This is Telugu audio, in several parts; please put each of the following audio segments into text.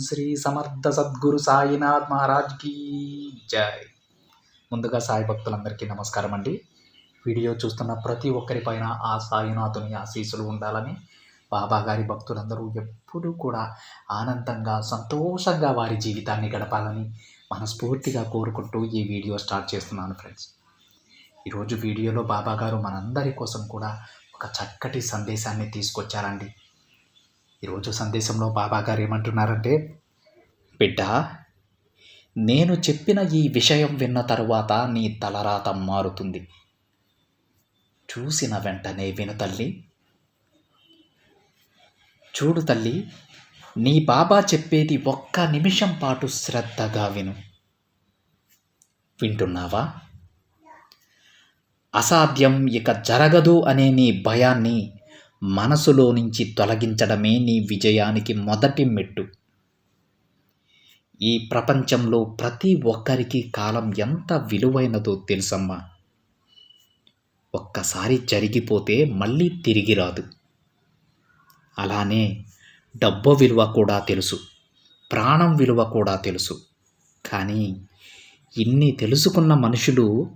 శ్రీ సమర్థ సద్గురు సాయినాథ్ మహారాజ్కి జై. ముందుగా సాయి భక్తులందరికీ నమస్కారం అండి. వీడియో చూస్తున్న ప్రతి ఒక్కరిపైన ఆ సాయినాథుని ఆశీస్సులు ఉండాలని బాబా గారి భక్తులందరూ ఎప్పుడూ కూడా ఆనందంగా సంతోషంగా వారి జీవితాన్ని గడపాలని మనస్ఫూర్తిగా కోరుకుంటూ ఈ వీడియో స్టార్ట్ చేస్తున్నాను ఫ్రెండ్స్. ఈరోజు వీడియోలో బాబా గారు మనందరి కోసం కూడా ఒక చక్కటి సందేశాన్ని తీసుకొచ్చారండి. ఈరోజు సందేశంలో బాబా గారు ఏమంటున్నారంటే బిడ్డ నేను చెప్పిన ఈ విషయం విన్న తరువాత నీ తలరాత మారుతుంది. చూసిన వెంటనే విను తల్లి. చూడు తల్లి నీ బాబా చెప్పేది ఒక్క నిమిషం పాటు శ్రద్ధగా విను. వింటున్నావా? అసాధ్యం ఇక జరగదు అనే నీ భయాన్ని మనసులో నుంచి తొలగించడమే నీ విజయానికి మొదటి మెట్టు. ఈ ప్రపంచంలో ప్రతి ఒక్కరికి కాలం ఎంత విలువైనదో తెలుసమ్మా. ఒక్కసారి జరిగిపోతే మళ్ళీ తిరిగి రాదు. అలానే డబ్బు విలువ కూడా తెలుసు ప్రాణం విలువ కూడా తెలుసు. కానీ ఇన్ని తెలుసుకున్న మనుషులు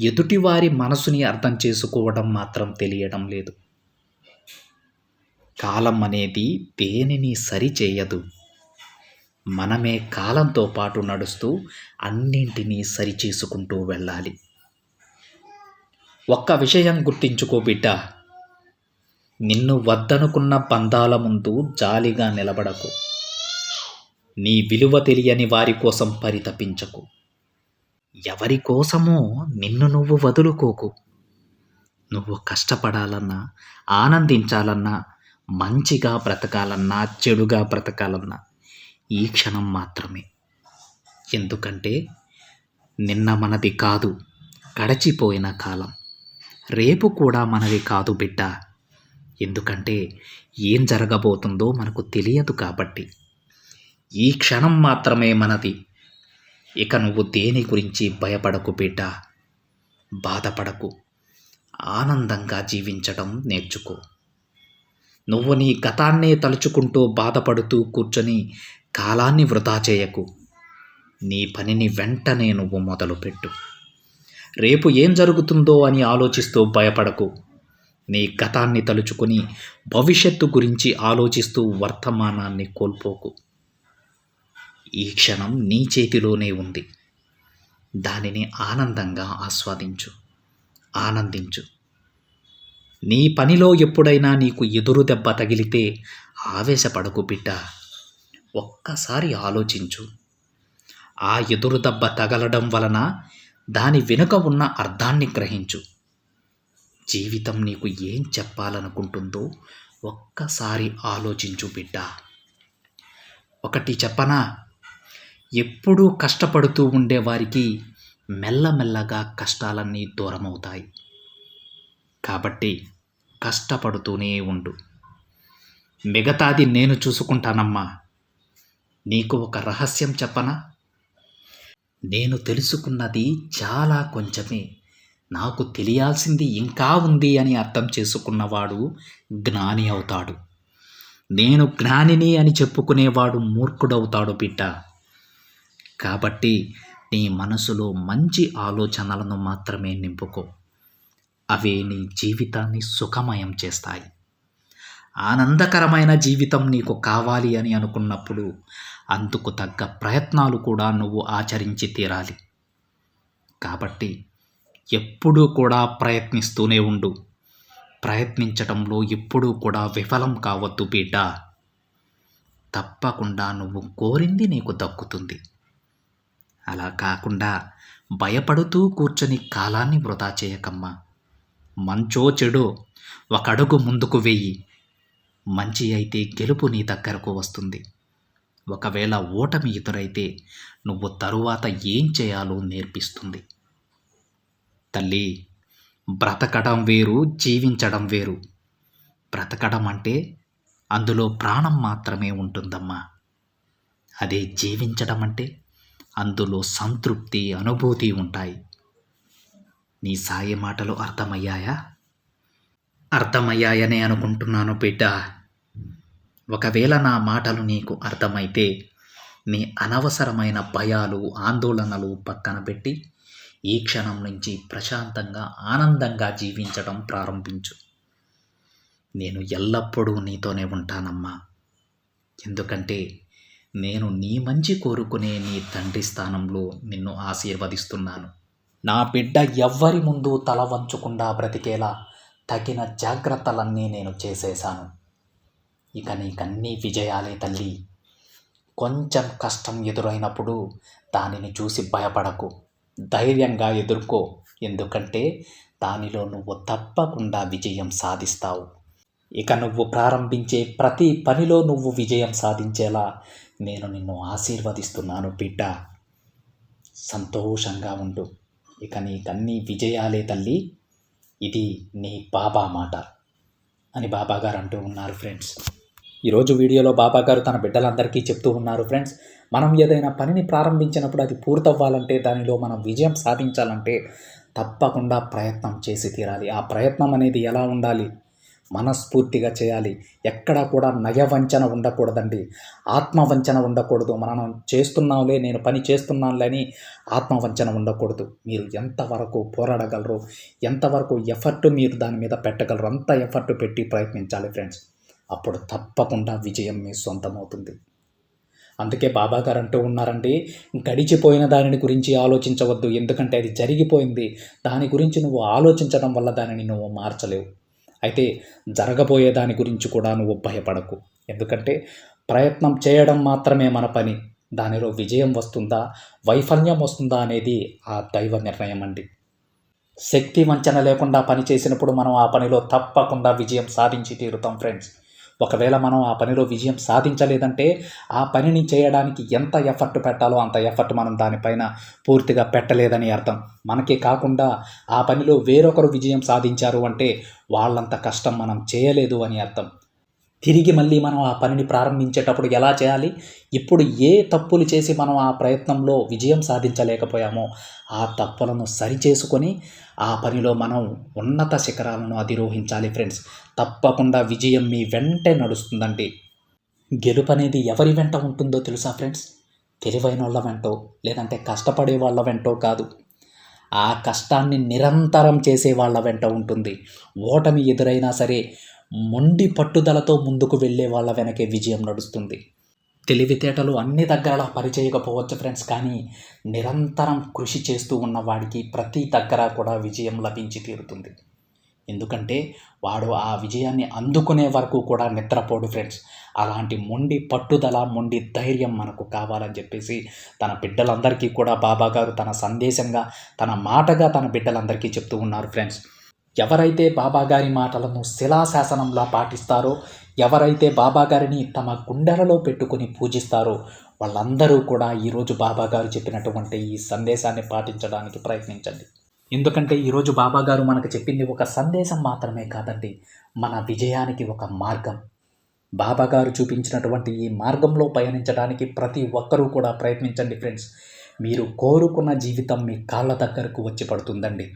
ఎదుటివారి మనసుని అర్థం చేసుకోవడం మాత్రం తెలియడం లేదు. కాలం అనేది దేనిని సరిచేయదు. మనమే కాలంతో పాటు నడుస్తూ అన్నింటినీ సరిచేసుకుంటూ వెళ్ళాలి. ఒక్క విషయం గుర్తించుకో బిడ్డ. నిన్ను వద్దనుకున్న పందాల ముందు జాలిగా నిలబడకు. నీ విలువ తెలియని వారి కోసం పరితపించకు. ఎవరి కోసమో నిన్ను నువ్వు వదులుకోకు. నువ్వు కష్టపడాలన్నా ఆనందించాలన్నా మంచిగా బ్రతకాలన్నా చెడుగా బ్రతకాలన్నా ఈ క్షణం మాత్రమే. ఎందుకంటే నిన్న మనది కాదు గడచిపోయిన కాలం. రేపు కూడా మనది కాదు బిడ్డ. ఎందుకంటే ఏం జరగబోతుందో మనకు తెలియదు కాబట్టి. ఈ క్షణం మాత్రమే మనది. ఇక నువ్వు దేని గురించి భయపడకు బిడ్డ. బాధపడకు. ఆనందంగా జీవించడం నేర్చుకో. నువ్వు నీ గతాన్నే తలుచుకుంటూ బాధపడుతూ కూర్చొని కాలాన్ని వృధా చేయకు. నీ పనిని వెంటనే నువ్వు మొదలుపెట్టు. రేపు ఏం జరుగుతుందో అని ఆలోచిస్తూ భయపడకు. నీ గతాన్ని తలుచుకొని భవిష్యత్తు గురించి ఆలోచిస్తూ వర్తమానాన్ని కోల్పోకు. ఈ క్షణం నీ చేతిలోనే ఉంది. దానిని ఆనందంగా ఆస్వాదించు. ఆనందించు. నీ పనిలో ఎప్పుడైనా నీకు ఎదురు దెబ్బ తగిలితే ఆవేశపడకు బిడ్డ. ఒక్కసారి ఆలోచించు. ఆ ఎదురు దెబ్బ తగలడం వలన దాని వెనుక ఉన్న అర్థాన్ని గ్రహించు. జీవితం నీకు ఏం చెప్పాలనుకుంటుందో ఒక్కసారి ఆలోచించు బిడ్డ. ఒకటి చెప్పనా? ఎప్పుడూ కష్టపడుతూ ఉండేవారికి మెల్లమెల్లగా కష్టాలన్నీ దూరమవుతాయి. కాబట్టి కష్టపడుతూనే ఉండు. మిగతాది నేను చూసుకుంటానమ్మా. నీకు ఒక రహస్యం చెప్పనా? నేను తెలుసుకున్నది చాలా కొంచెమే. నాకు తెలియాల్సింది ఇంకా ఉంది అని అర్థం చేసుకున్నవాడు జ్ఞాని అవుతాడు. నేను జ్ఞానిని అని చెప్పుకునేవాడు మూర్ఖుడవుతాడు బిడ్డ. కాబట్టి నీ మనసులో మంచి ఆలోచనలను మాత్రమే నింపుకో. అవే నీ జీవితాన్ని సుఖమయం చేస్తాయి. ఆనందకరమైన జీవితం నీకు కావాలి అని అనుకున్నప్పుడు అందుకు తగ్గ ప్రయత్నాలు కూడా నువ్వు ఆచరించి తీరాలి. కాబట్టి ఎప్పుడూ కూడా ప్రయత్నిస్తూనే ఉండు. ప్రయత్నించటంలో ఎప్పుడూ కూడా విఫలం కావద్దు బిడ్డ. తప్పకుండా నువ్వు కోరింది నీకు దక్కుతుంది. అలా కాకుండా భయపడుతూ కూర్చొని కాలాన్ని వృధా చేయకమ్మా. మంచో చెడో ఒక అడుగు ముందుకు వెయ్యి మంచి అయితే గెలుపు నీ దగ్గరకు వస్తుంది. ఒకవేళ ఓటమి ఎదురైతే నువ్వు తరువాత ఏం చేయాలో నేర్పిస్తుంది. తల్లి బ్రతకడం వేరు జీవించడం వేరు. బ్రతకడం అంటే అందులో ప్రాణం మాత్రమే ఉంటుందమ్మా. అదే జీవించడం అంటే అందులో సంతృప్తి అనుభూతి ఉంటాయి. నీ సాయి మాటలు అర్థమయ్యాయా? అర్థమయ్యాయనే అనుకుంటున్నాను బిడ్డ. ఒకవేళ నా మాటలు నీకు అర్థమైతే నీ అనవసరమైన భయాలు ఆందోళనలు పక్కన పెట్టి ఈ క్షణం నుంచి ప్రశాంతంగా ఆనందంగా జీవించడం ప్రారంభించు. నేను ఎల్లప్పుడూ నీతోనే ఉంటానమ్మా. ఎందుకంటే నేను నీ మంచి కోరుకునే నీ తండ్రి స్థానంలో నిన్ను ఆశీర్వదిస్తున్నాను. నా బిడ్డ ఎవ్వరి ముందు తల వంచకుండా బ్రతికేలా తగిన జాగ్రత్తలన్నీ నేను చేసేశాను. ఇక నీకన్నీ విజయాలే తల్లి. కొంచెం కష్టం ఎదురైనప్పుడు దానిని చూసి భయపడకు. ధైర్యంగా ఎదుర్కో. ఎందుకంటే దానిలో నువ్వు తప్పకుండా విజయం సాధిస్తావు. ఇక నువ్వు ప్రారంభించే ప్రతి పనిలో నువ్వు విజయం సాధించేలా నేను నిన్ను ఆశీర్వదిస్తున్నాను బిడ్డ. సంతోషంగా ఉండు. ఇక నీకన్నీ విజయాలే తల్లి. ఇది నీ బాబా మాట అని బాబా గారు అంటూ ఉన్నారు ఫ్రెండ్స్. ఈరోజు వీడియోలో బాబా గారు తన బిడ్డలందరికీ చెప్తూ ఉన్నారు ఫ్రెండ్స్. మనం ఏదైనా పనిని ప్రారంభించినప్పుడు అది పూర్తవ్వాలంటే దానిలో మనం విజయం సాధించాలంటే తప్పకుండా ప్రయత్నం చేసి తీరాలి. ఆ ప్రయత్నం అనేది ఎలా ఉండాలి? మనస్ఫూర్తిగా చేయాలి. ఎక్కడ కూడా నయవంచన ఉండకూడదండి. ఆత్మవంచన ఉండకూడదు. మనం చేస్తున్నాంలే నేను పని చేస్తున్నానులే అని ఆత్మవంచన ఉండకూడదు. మీరు ఎంతవరకు పోరాడగలరు ఎంతవరకు ఎఫర్ట్ మీరు దాని మీద పెట్టగలరు అంత ఎఫర్ట్ పెట్టి ప్రయత్నించాలి ఫ్రెండ్స్. అప్పుడు తప్పకుండా విజయం మీ సొంతమవుతుంది. అందుకే బాబా గారు అంటూ ఉన్నారండి గడిచిపోయిన దానిని గురించి ఆలోచించవద్దు. ఎందుకంటే అది జరిగిపోయింది. దాని గురించి నువ్వు ఆలోచించడం వల్ల దానిని నువ్వు మార్చలేవు. అయితే జరగబోయే దాని గురించి కూడా నువ్వు భయపడకు. ఎందుకంటే ప్రయత్నం చేయడం మాత్రమే మన పని. దానిలో విజయం వస్తుందా వైఫల్యం వస్తుందా అనేది ఆ దైవ నిర్ణయం అండి. శక్తి వంచన లేకుండా పని చేసినప్పుడు మనం ఆ పనిలో తప్పకుండా విజయం సాధించి తీరుతాం ఫ్రెండ్స్. ఒకవేళ మనం ఆ పనిలో విజయం సాధించలేదంటే ఆ పనిని చేయడానికి ఎంత ఎఫర్ట్ పెట్టాలో అంత ఎఫర్ట్ మనం దానిపైన పూర్తిగా పెట్టలేదని అర్థం. మనకే కాకుండా ఆ పనిలో వేరొకరు విజయం సాధించారు అంటే వాళ్ళంత కష్టం మనం చేయలేదు అని అర్థం. తిరిగి మళ్ళీ మనం ఆ పనిని ప్రారంభించేటప్పుడు ఎలా చేయాలి? ఇప్పుడు ఏ తప్పులు చేసి మనం ఆ ప్రయత్నంలో విజయం సాధించలేకపోయామో ఆ తప్పులను సరిచేసుకొని ఆ పనిలో మనం ఉన్నత శిఖరాలను అధిరోహించాలి ఫ్రెండ్స్. తప్పకుండా విజయం మీ వెంటే నడుస్తుందండి. గెలుపు అనేది ఎవరి వెంట ఉంటుందో తెలుసా ఫ్రెండ్స్? తెలివైన వాళ్ళ వెంటో లేదంటే కష్టపడే వాళ్ళ వెంటో కాదు. ఆ కష్టాన్ని నిరంతరం చేసే వాళ్ళ వెంట ఉంటుంది. ఓటమి ఎదురైనా సరే మొండి పట్టుదలతో ముందుకు వెళ్ళే వాళ్ళ వెనకే విజయం నడుస్తుంది. తెలివితేటలు అన్ని దగ్గరలా పనిచేయకపోవచ్చు ఫ్రెండ్స్ కానీ నిరంతరం కృషి చేస్తూ ఉన్న వాడికి ప్రతి దగ్గర కూడా విజయం లభించి తీరుతుంది. ఎందుకంటే వాడు ఆ విజయాన్ని అందుకునే వరకు కూడా నిద్రపోడు ఫ్రెండ్స్ అలాంటి మొండి పట్టుదల మొండి ధైర్యం మనకు కావాలని చెప్పేసి తన బిడ్డలందరికీ కూడా బాబా గారు తన సందేశంగా తన మాటగా తన బిడ్డలందరికీ చెప్తూ ఉన్నారు ఫ్రెండ్స్ ఎవరైతే బాబాగారి మాటలను శిలాశాసనంలా పాటిస్తారో ఎవరైతే బాబాగారిని తమ గుండెలలో పెట్టుకుని పూజిస్తారో వాళ్ళందరూ కూడా ఈరోజు బాబాగారు చెప్పినటువంటి ఈ సందేశాన్ని పాటించడానికి ప్రయత్నించండి. ఎందుకంటే ఈరోజు బాబాగారు మనకు చెప్పింది ఒక సందేశం మాత్రమే కాదండి మన విజయానికి ఒక మార్గం. బాబాగారు చూపించినటువంటి ఈ మార్గంలో పయనించడానికి ప్రతి ఒక్కరూ కూడా ప్రయత్నించండి ఫ్రెండ్స్. మీరు కోరుకున్న జీవితం మీ కాళ్ళ దగ్గరకు వచ్చి పడుతుందండి.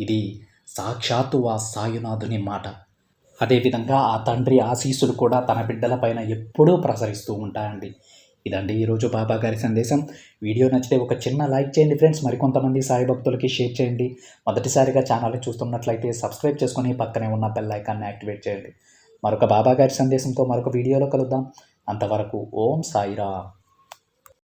ఇది సాక్షాత్తు ఆ సాయినాథుని మాట. అదేవిధంగా ఆ తండ్రి ఆశీస్సులు కూడా తన బిడ్డలపైన ఎప్పుడూ ప్రసరిస్తూ ఉంటాయండి. ఇదండి ఈరోజు బాబా గారి సందేశం. వీడియో నచ్చితే ఒక చిన్న లైక్ చేయండి ఫ్రెండ్స్. మరికొంతమంది సాయి భక్తులకి షేర్ చేయండి. మొదటిసారిగా ఛానల్ చూస్తున్నట్లయితే సబ్స్క్రైబ్ చేసుకొని పక్కనే ఉన్న బెల్ ఐకాన్ని యాక్టివేట్ చేయండి. మరొక బాబా గారి సందేశంతో మరొక వీడియోలో కలుద్దాం. అంతవరకు ఓం సాయిరా